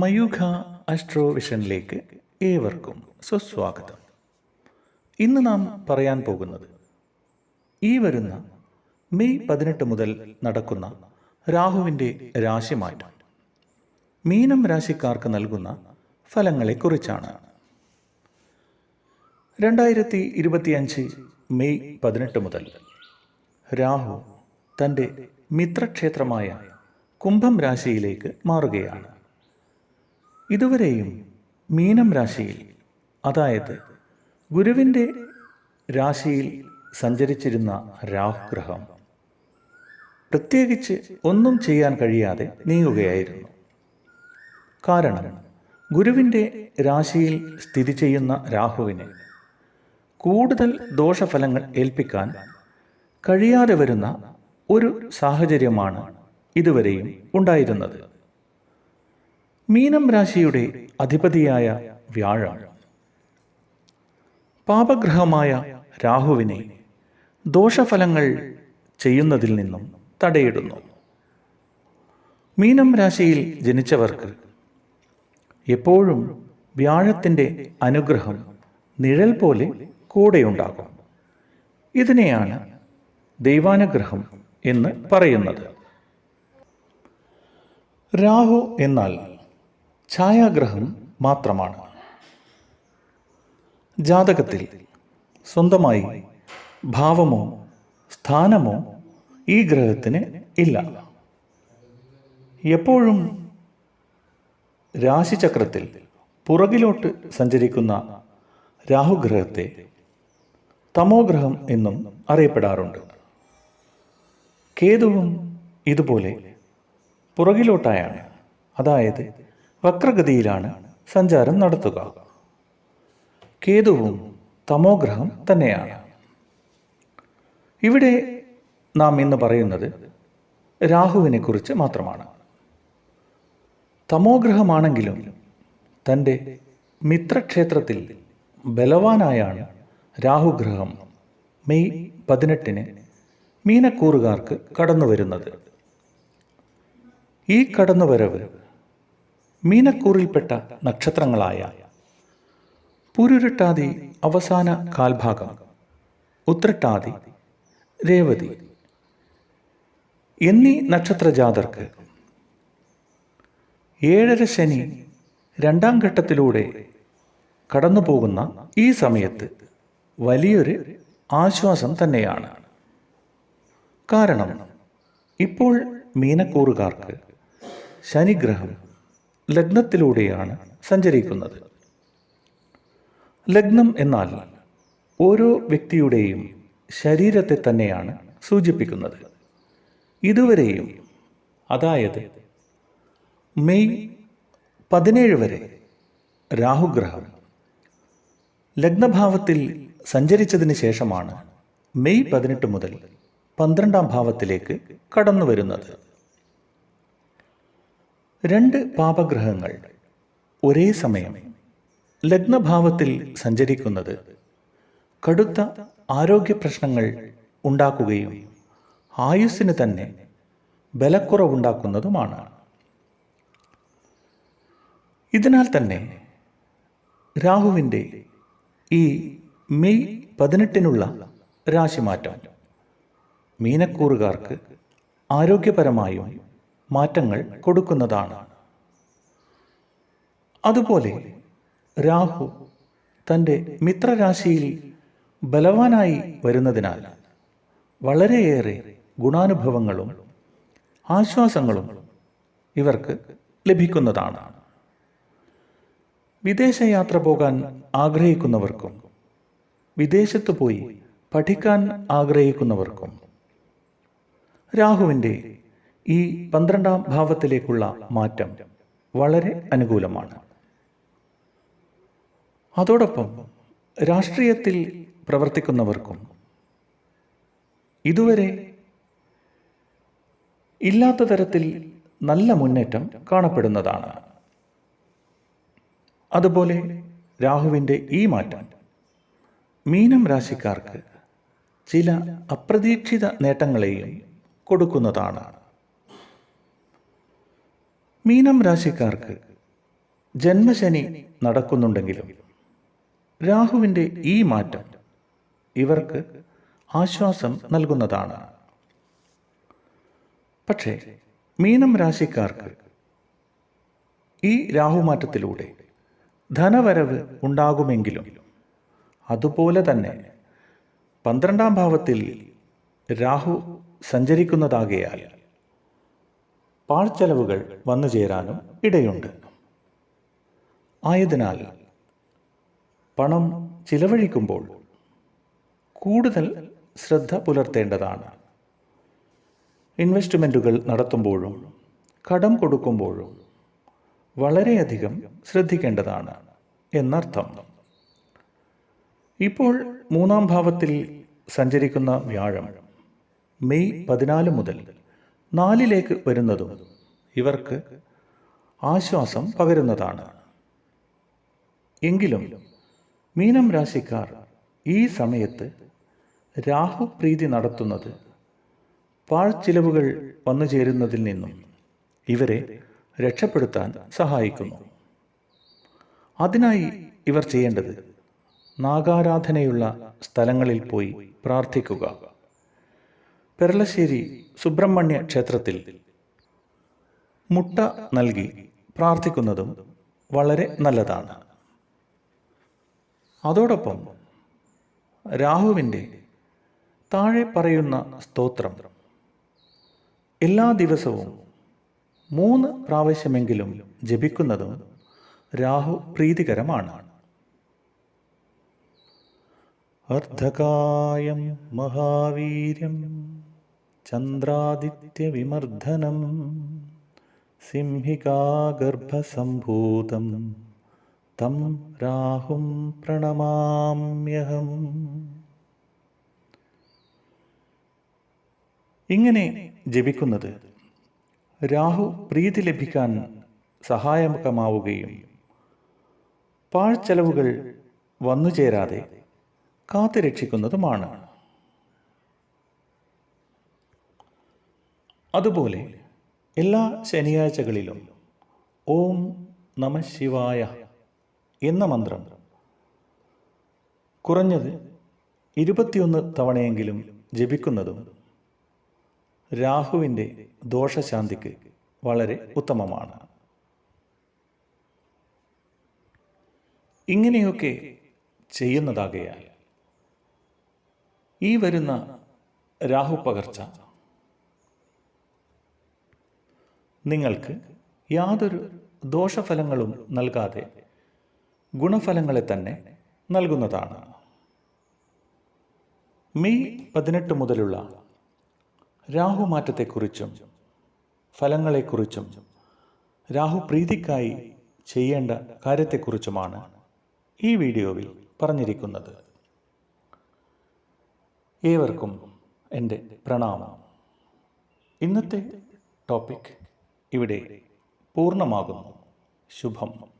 Mayukha astro വിഷനിലേക്ക് ഏവർക്കും സുസ്വാഗതം. ഇന്ന് നാം പറയാൻ പോകുന്നത് ഈ വരുന്ന മെയ് പതിനെട്ട് മുതൽ നടക്കുന്ന രാഹുവിന്റെ രാശിമാറ്റം. മീനം രാശിക്കാർക്ക് നൽകുന്ന ഫലങ്ങളെക്കുറിച്ചാണ്. രണ്ടായിരത്തി ഇരുപത്തിയഞ്ച് മെയ് പതിനെട്ട് മുതൽ രാഹു തന്റെ മിത്രക്ഷേത്രമായ കുംഭം രാശിയിലേക്ക് മാറുകയാണ്. ഇതുവരെയും മീനം രാശിയിൽ അതായത് ഗുരുവിന്റെ രാശിയിൽ സഞ്ചരിച്ചിരുന്ന രാഹുഗ്രഹം പ്രത്യേകിച്ച് ഒന്നും ചെയ്യാൻ കഴിയാതെ നീങ്ങുകയായിരുന്നു. കാരണം ഗുരുവിന്റെ രാശിയിൽ സ്ഥിതി ചെയ്യുന്ന രാഹുവിനെ കൂടുതൽ ദോഷഫലങ്ങൾ ഏൽപ്പിക്കാൻ കഴിയാതെ വരുന്ന ഒരു സാഹചര്യമാണ് ഇതുവരെയും ഉണ്ടായിരുന്നത്. മീനം രാശിയുടെ അധിപതിയായ വ്യാഴാണ്. പാപഗ്രഹമായ രാഹുവിനെ ദോഷഫലങ്ങൾ ചെയ്യുന്നതിൽ നിന്നും തടയിടുന്നു. മീനം രാശിയിൽ ജനിച്ചവർക്ക് എപ്പോഴും വ്യാഴത്തിന്റെ അനുഗ്രഹം നിഴൽ പോലെ കൂടെയുണ്ടാകും. ഇതിനെയാണ് ദൈവാനുഗ്രഹം എന്ന് പറയുന്നത്. രാഹു എന്നാൽ ഛായാഗ്രഹം മാത്രമാണ്. ജാതകത്തിൽ സ്വന്തമായി ഭാവമോ സ്ഥാനമോ ഈ ഗ്രഹത്തിന് ഇല്ല. എപ്പോഴും രാശിചക്രത്തിൽ പുറകിലോട്ട് സഞ്ചരിക്കുന്ന രാഹുഗ്രഹത്തെ തമോഗ്രഹം എന്നും അറിയപ്പെടാറുണ്ട്. കേതുവും ഇതുപോലെ പുറകിലോട്ടായാണ്. അതായത് വക്രഗതിയിലാണ് സഞ്ചാരം നടത്തുക. കേതുവും തമോഗ്രഹം തന്നെയാണ്. ഇവിടെ നാം ഇന്ന് പറയുന്നത് രാഹുവിനെ കുറിച്ച് മാത്രമാണ്. തമോഗ്രഹമാണെങ്കിലും തന്റെ മിത്രക്ഷേത്രത്തിൽ ബലവാനായാണ് രാഹുഗ്രഹം മെയ് പതിനെട്ടിന് മീനക്കൂറുകാർക്ക് കടന്നു വരുന്നത് ഈ കടന്നുവരവ് മീനക്കൂറിൽപ്പെട്ട നക്ഷത്രങ്ങളായ പുരുരട്ടാതി അവസാന കാൽഭാഗം ഉത്രട്ടാതി രേവതി എന്നീ നക്ഷത്രജാതർക്ക് ഏഴര ശനി രണ്ടാം ഘട്ടത്തിലൂടെ കടന്നുപോകുന്ന ഈ സമയത്ത് വലിയൊരു ആശ്വാസം തന്നെയാണ്. കാരണം ഇപ്പോൾ മീനക്കൂറുകാർക്ക് ശനിഗ്രഹം ലഗ്നത്തിലൂടെയാണ് സഞ്ചരിക്കുന്നത്. ലഗ്നം എന്നാൽ ഓരോ വ്യക്തിയുടെയും ശരീരത്തെ തന്നെയാണ് സൂചിപ്പിക്കുന്നത്. ഇതുവരെയും അതായത് മെയ് പതിനേഴ് വരെ രാഹുഗ്രഹം ലഗ്നഭാവത്തിൽ സഞ്ചരിച്ചതിന് ശേഷമാണ് മെയ് പതിനെട്ട് മുതൽ പന്ത്രണ്ടാം ഭാവത്തിലേക്ക് കടന്നു വരുന്നത് രണ്ട് പാപഗ്രഹങ്ങൾ. ഒരേ സമയം ലഗ്നഭാവത്തിൽ സഞ്ചരിക്കുന്നത് കടുത്ത ആരോഗ്യ പ്രശ്നങ്ങൾ ഉണ്ടാക്കുകയും ആയുസ്സിന് തന്നെ ബലക്കുറവുണ്ടാക്കുന്നതുമാണ്. ഇതിനാൽ തന്നെ രാഹുവിന്റെ ഈ മെയ് പതിനെട്ടിനുള്ള രാശിമാറ്റം മീനക്കൂറുകാർക്ക് ആരോഗ്യപരമായും മാറ്റങ്ങൾ കൊടുക്കുന്നതാണ്. അതുപോലെ രാഹു തന്റെ മിത്രരാശിയിൽ ബലവാനായി വരുന്നതിനാൽ വളരെയേറെ ഗുണാനുഭവങ്ങളും ആശ്വാസങ്ങളും ഇവർക്ക് ലഭിക്കുന്നതാണ്. വിദേശയാത്ര പോകാൻ ആഗ്രഹിക്കുന്നവർക്കും വിദേശത്ത് പോയി പഠിക്കാൻ ആഗ്രഹിക്കുന്നവർക്കും രാഹുവിന്റെ ഈ പന്ത്രണ്ടാം ഭാവത്തിലേക്കുള്ള മാറ്റം വളരെ അനുകൂലമാണ്. അതോടൊപ്പം രാഷ്ട്രീയത്തിൽ പ്രവർത്തിക്കുന്നവർക്കും ഇതുവരെ ഇല്ലാത്ത തരത്തിൽ നല്ല മുന്നേറ്റം കാണപ്പെടുന്നതാണ്. അതുപോലെ രാഹുവിന്റെ ഈ മാറ്റം മീനം രാശിക്കാർക്ക് ചില അപ്രതീക്ഷിത നേട്ടങ്ങളെയും കൊടുക്കുന്നതാണ്. മീനം രാശിക്കാർക്ക് ജന്മശനി നടക്കുന്നുണ്ടെങ്കിലും രാഹുവിന്റെ ഈ മാറ്റം ഇവർക്ക് ആശ്വാസം നൽകുന്നതാണ്. പക്ഷേ മീനം രാശിക്കാർക്ക് ഈ രാഹുമാറ്റത്തിലൂടെ ധനവരവ് ഉണ്ടാകുമെങ്കിലും അതുപോലെ തന്നെ പന്ത്രണ്ടാം ഭാവത്തിൽ രാഹു സഞ്ചരിക്കുന്നതാകയാൽ പാഴ്ചെലവുകൾ വന്നു ചേരാനും ഇടയുണ്ട്. ആയതിനാൽ പണം ചിലവഴിക്കുമ്പോൾ കൂടുതൽ ശ്രദ്ധ പുലർത്തേണ്ടതാണ്. ഇൻവെസ്റ്റ്മെന്റുകൾ നടത്തുമ്പോഴും കടം കൊടുക്കുമ്പോഴും വളരെയധികം ശ്രദ്ധിക്കേണ്ടതാണ് എന്നർത്ഥം. ഇപ്പോൾ മൂന്നാം ഭാവത്തിൽ സഞ്ചരിക്കുന്ന വ്യാഴം മെയ് പതിനാല് മുതൽ നാലിലേക്ക് വരുന്നതും ഇവർക്ക് ആശ്വാസം പകരുന്നതാണ്. എങ്കിലും മീനം രാശിക്കാർ ഈ സമയത്ത് രാഹു പ്രീതി നടത്തുന്നത് പാഴ്ചിലവുകൾ വന്നു ചേരുന്നതിൽ നിന്നും ഇവരെ രക്ഷപ്പെടുത്താൻ സഹായിക്കുന്നു. അതിനായി ഇവർ ചെയ്യേണ്ടത് നാഗാരാധനയുള്ള സ്ഥലങ്ങളിൽ പോയി പ്രാർത്ഥിക്കുക. പെരളശ്ശേരി സുബ്രഹ്മണ്യ ക്ഷേത്രത്തിൽ മുട്ട നൽകി പ്രാർത്ഥിക്കുന്നതും വളരെ നല്ലതാണ്. അതോടൊപ്പം രാഹുവിന്റെ താഴെ പറയുന്ന സ്തോത്രം എല്ലാ ദിവസവും മൂന്ന് പ്രാവശ്യമെങ്കിലും ജപിക്കുന്നതും രാഹു പ്രീതികരമാണ്. അർദ്ധകായം മഹാവീര്യം ചന്ദ്രാദിത്യവിമർദ്ദനം സിംഹികാഗർഭസംഭൂതം തം രാഹും പ്രണമാമ്യഹം. ഇങ്ങനെ ജപിക്കുന്നത് രാഹു പ്രീതി ലഭിക്കാൻ സഹായകമാവുകയും പാഴ്ചെലവുകൾ വന്നുചേരാതെ കാത്തുരക്ഷിക്കുന്നതുമാണ്. അതുപോലെ എല്ലാ ശനിയാഴ്ചകളിലും ഓം നമ ശിവായ എന്ന മന്ത്രം. കുറഞ്ഞത് ഇരുപത്തിയൊന്ന് തവണയെങ്കിലും ജപിക്കുന്നതും രാഹുവിന്റെ ദോഷശാന്തിക്ക് വളരെ ഉത്തമമാണ്. ഇങ്ങനെയൊക്കെ ചെയ്യുന്നതാകയാൽ ഈ വരുന്ന രാഹു പകർച്ച നിങ്ങൾക്ക് യാതൊരു ദോഷഫലങ്ങളും നൽകാതെ ഗുണഫലങ്ങളെ തന്നെ നൽകുന്നതാണ്. മെയ് പതിനെട്ട് മുതലുള്ള രാഹുമാറ്റത്തെക്കുറിച്ചും ഫലങ്ങളെക്കുറിച്ചും രാഹുപ്രീതിക്കായി ചെയ്യേണ്ട കാര്യത്തെക്കുറിച്ചുമാണ് ഈ വീഡിയോയിൽ പറഞ്ഞിരിക്കുന്നത്. ഏവർക്കും എന്റെ പ്രണാമം. ഇന്നത്തെ ടോപ്പിക് ഇവിടെ പൂർണമാകുന്നു. ശുഭം.